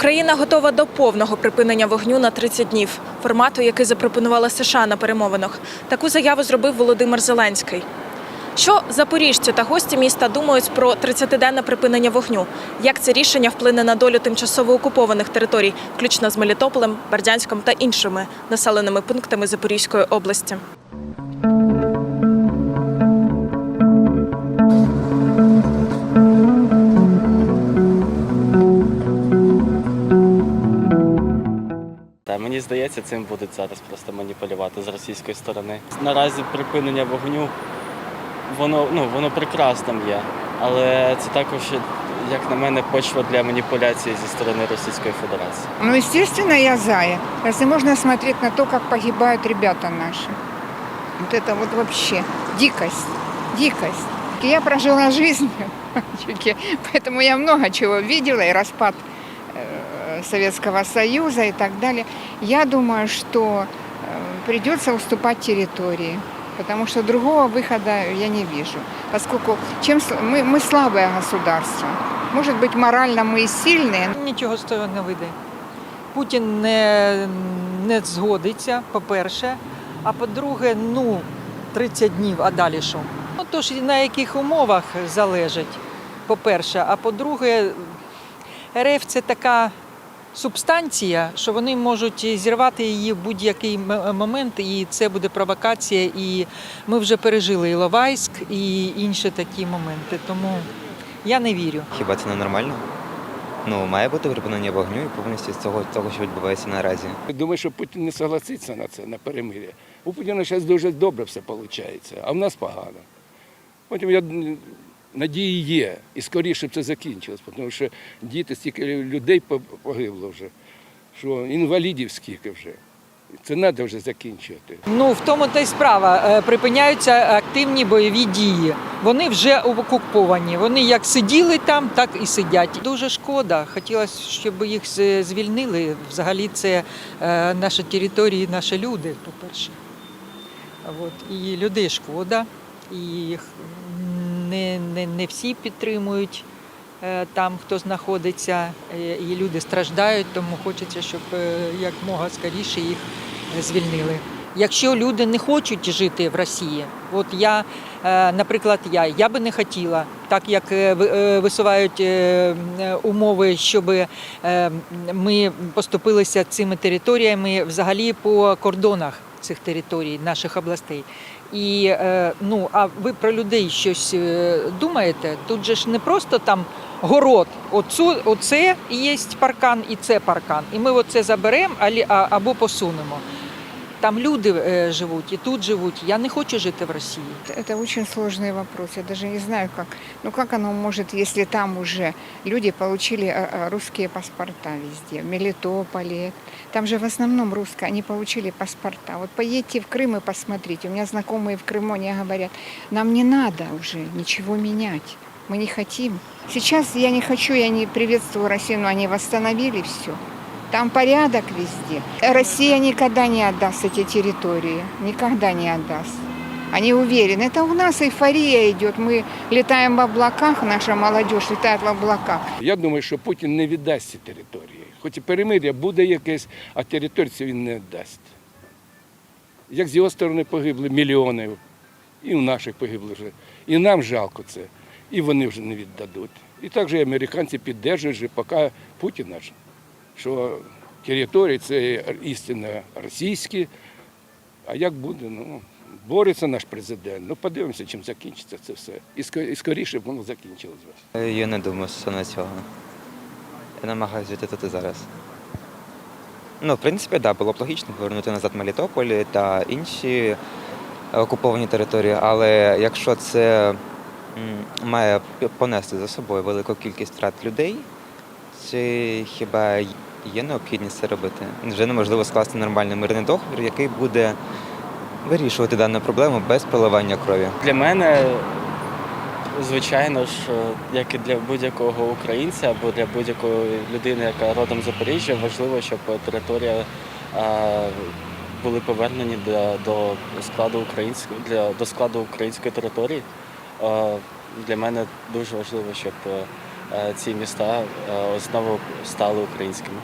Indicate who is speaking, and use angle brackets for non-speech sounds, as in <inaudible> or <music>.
Speaker 1: Україна готова до повного припинення вогню на 30 днів, формату, який запропонувала США на перемовинах. Таку заяву зробив Володимир Зеленський. Що запоріжці та гості міста думають про 30-денне припинення вогню? Як це рішення вплине на долю тимчасово окупованих територій, включно з Мелітополем, Бердянськом та іншими населеними пунктами Запорізької області?
Speaker 2: мені здається, цим будуть зараз просто маніпулювати з російської сторони. Наразі припинення вогню, воно ну воно прекрасним є, але це також, як на мене, почва для маніпуляції зі сторони Російської Федерації.
Speaker 3: Ну, естественно, я за. Разве можно смотреть на то, как погибают ребята наши? Вот это вот вообще дикость, дикость. Я прожила жизнь, <laughs> мальчики, поэтому я много чего видела, и распад э, Советского Союза и так далее. Я думаю, что э, придется уступать территории, потому что другого выхода я не вижу. Поскольку чем сл- мы, мы слабое государство, может быть, морально мы и сильные,
Speaker 4: Нічого з того не вийде. Путін не, не згодиться, по-перше. А по-друге, ну, 30 днів, а далі що? Ну, тож на яких умовах залежить, по-перше. А по-друге, РФ це така субстанція, що вони можуть зірвати її в будь-який момент, і це буде провокація. І ми вже пережили Іловайськ і інші такі моменти. Тому я не вірю.
Speaker 5: Хіба це не нормально? Ну, має бути припинення вогню і повністю з того, того, що відбувається наразі.
Speaker 6: Думаю, що Путін не согласиться на це, на перемир'я. У Путіна зараз дуже добре все виходить, а в нас погано. Потім я надії є, і скоріше б це закінчилось, тому що діти, стільки людей погибло вже, що інвалідів скільки вже. Це треба вже закінчувати.
Speaker 4: Ну в тому та й справа. Е, Припиняються активні бойові дії. Вони вже окуповані. Вони як сиділи там, так і сидять. Дуже шкода. Хотілося, щоб їх звільнили. Взагалі, це е, наші території, наші люди, по-перше. От. І людей шкода, і їх не, не, не всі підтримують е, там, хто знаходиться, е, і люди страждають, тому хочеться, щоб е, якмога скоріше їх звільнили. Якщо люди не хочуть жити в Росії, от я, наприклад, я, я би не хотіла, так як ви- висувають умови, щоб ми поступилися цими територіями взагалі по кордонах цих територій, наших областей. І е, ну, а ви про людей щось е, думаєте? Тут же ж не просто там город. Оцю, оце є паркан і це паркан. І ми оце заберемо або посунемо. Там люди е, живуть і тут живуть. Я не хочу жити в Росії.
Speaker 3: Это очень сложный вопрос. Я даже не знаю, как. Ну как оно может, если там уже люди получили э, э, русские паспорта везде, в Мелитополе. Там же в основном русские, они получили паспорта. Вот поедьте в Крым и посмотрите. У меня знакомые в Крыму, они говорят, нам не надо уже ничего менять. Мы не хотим. Сейчас я не хочу, я не приветствую Россию, но они восстановили все. Там порядок везде. Россия никогда не отдаст эти территории. Никогда не отдаст. Они уверены. Это у нас эйфория идет. Мы летаем в облаках, наша молодежь летает в облаках.
Speaker 6: Я думаю, що Путін не віддасть ці території. Хоч і перемир'я буде якесь, а територію цю він не віддасть. Як з його сторони погибли мільйони, і у наших погибли вже. І нам жалко це, і вони вже не віддадуть. І також і американці піддержують, вже, поки Путін наш, що території це істинно російські. А як буде, ну, бореться наш президент. Ну, подивимося, чим закінчиться це все. І скоріше б воно закінчилось.
Speaker 5: Е, Я не думаю стосовно цього. Я намагаюся і зараз. Ну, в принципі, так, да, було б логічно повернути назад Мелітополь та інші окуповані території, але якщо це має понести за собою велику кількість втрат людей, чи хіба є необхідність це робити? Вже неможливо скласти нормальний мирний договір, який буде вирішувати дану проблему без проливання крові.
Speaker 2: Для мене, звичайно ж, як і для будь-якого українця або для будь-якої людини, яка родом Запоріжжя, важливо, щоб територія е, були повернені до, до складу української для до складу української території. Е, Для мене дуже важливо, щоб е, е, ці міста е, знову стали українськими.